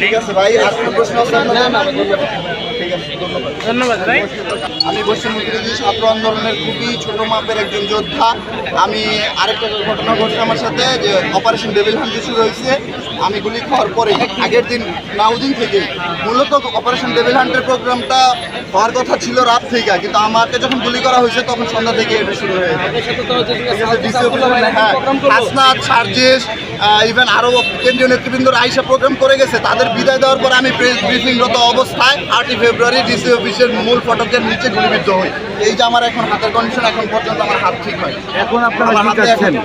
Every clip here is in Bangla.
ঠিক আছে ভাই আর কোনো প্রশ্ন আছে? আপনাদের? ঠিক আছে ধন্যবাদ। ধন্যবাদ ভাই। আমি ছাত্র আন্দোলনের খুবই ছোট মাপের একজন যোদ্ধা। আমি আরেকটা ঘটনা ঘটছে আমার সাথে যে অপারেশন ডেভিল শুরু হয়েছে আমি গুলি খাওয়ার পরে আগের দিন নাউদিন থেকে মূলত অপারেশন ডেভিল হান্টের প্রোগ্রামটা হওয়ার কথা ছিল রাত থেকে কিন্তু আমাকে যখন গুলি করা হয়েছে তখন সন্ধ্যা থেকে এটা শুরু হয়েছে হ্যাঁ, সার্জেস ইভেন আরও কেন্দ্রীয় নেতৃবৃন্দরা আইসা প্রোগ্রাম করে গেছে তাদের বিদায় দেওয়ার পর আমি প্রেস ব্রিফিংরত অবস্থায় আটই ফেব্রুয়ারি ডিসি অফিসের মূল ফটকের নিচে গুলিবিদ্ধ হই। এই যে আমার এখন হাতের কন্ডিশন এখন পর্যন্ত আমার হাত ঠিক হয় এখন আপনারা হাতে এখন-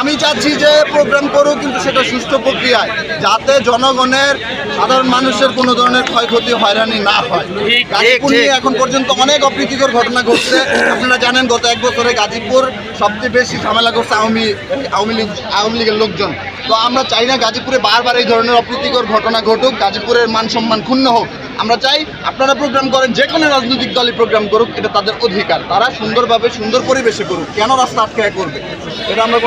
আমি চাচ্ছি যে প্রোগ্রাম করুক কিন্তু সেটা সুষ্ঠু প্রক্রিয়ায় যাতে জনগণের সাধারণ মানুষের কোনো ধরনের ক্ষয়ক্ষতি হয়রানি না হয়। গাজীপুর নিয়ে এখন পর্যন্ত অনেক অপ্রীতিকর ঘটনা ঘটছে। আপনারা জানেন গত এক বছরে গাজীপুর সবচেয়ে বেশি ঝামেলা করছে আওয়ামী আওয়ামী লীগ আওয়ামী লীগের লোকজন। তো আমরা চাই না গাজীপুরে বারবার এই ধরনের অপ্রীতিকর ঘটনা ঘটুক গাজীপুরের মান সম্মান ক্ষুণ্ণ হোক। আমরা চাই আপনারা প্রোগ্রাম করেন যে কোনো রাজনৈতিক দলই প্রোগ্রাম করুক এটা তাদের অধিকার। তারা সুন্দরভাবে সুন্দর পরিবেশে করুক। কেন রাস্তা আটকায় করবে? এটা আমরা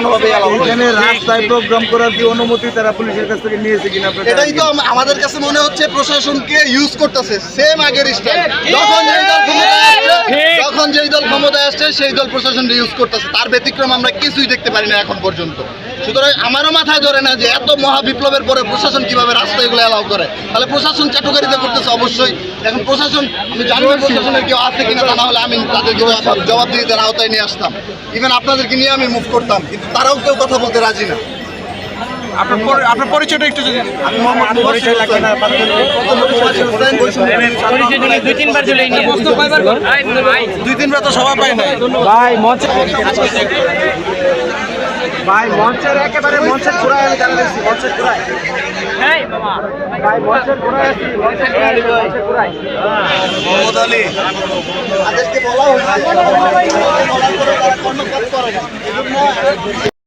এখানে রাস্তায় প্রোগ্রাম করার কি অনুমতি তারা পুলিশের কাছ থেকে নিয়েছে কিনা এটাই তো আমাদের কাছে মনে হচ্ছে প্রশাসনকে ইউজ করতেছে সেম আগের স্টাইল যখন ক্ষমতায় আসছে, সেই দল প্রশাসনকে ইউজ করতেছে। তার ব্যতিক্রম আমরা কিছুই দেখতে পারি না এখন পর্যন্ত। সুতরাং আমারও মাথায় ধরে না যে এত মহা বিপ্লবের পরে প্রশাসন কীভাবে রাস্তা এগুলো অ্যালাউ করে। তাহলে প্রশাসন চাটুকারিতা করতেছে অবশ্যই। এখন প্রশাসন, আমি জানি না প্রশাসনের কেউ আছে কিনা, তা না হলে আমি তাদেরকে জবাব দিয়ে তার আওতায় নিয়ে আসতাম। ইভেন আপনাদেরকে নিয়ে আমি মুভ করতাম, কিন্তু তারাও কেউ কথা বলতে রাজি না। আপনার আপনার পরিচয়টা একটু যদি দুই তিনবার তিনবার তো সবাই পাই নাই। ভাই মঞ্চে ভাই মঞ্চের একেবারে মঞ্চের ঘোড়ায় আমি দাঁড়িয়ে মঞ্চের ঘোড়ায় ভাই মঞ্চের ঘোড়ায় আছি, মঞ্চের ঘোড়ায় মোহাম্মদ আলী। তাদেরকে বলা হয়েছে